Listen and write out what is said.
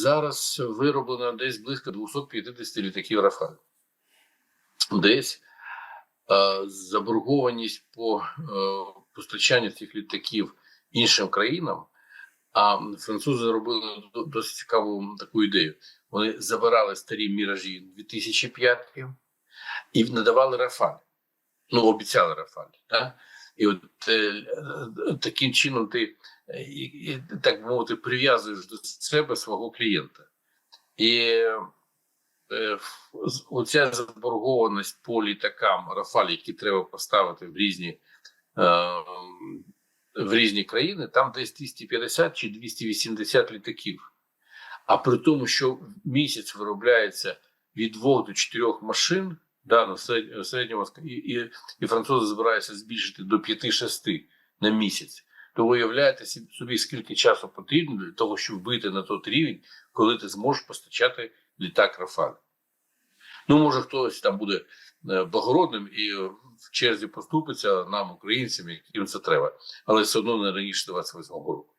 зараз вироблено десь близько 250 літаків Рафаль. Десь е, заборгованість по е, постачанню цих літаків іншим країнам. А французи зробили до- досить цікаву таку ідею. Вони забирали старі міражі 2005 і надавали Рафаль. Ну, обіцяли Рафаль. Так? І от е, е, таким чином ти, е, і- і, так би мовити, прив'язуєш до себе свого клієнта. І е, оця заборгованість по літакам Рафаль, які треба поставити в різні, е, в різні країни, там десь 250 чи 280 літаків. А при тому, що місяць виробляється від 2 до 4 машин, да, на серед- середньому і, і, і французи збираються збільшити до 5-6 на місяць. То ви уявляєте собі, скільки часу потрібно для того, щоб вийти на той рівень, коли ти зможеш постачати літак Рафаль. Ну, може, хтось там буде е, благородним і е, в черзі поступиться нам, українцям, яким це треба, але все одно не раніше 28 року.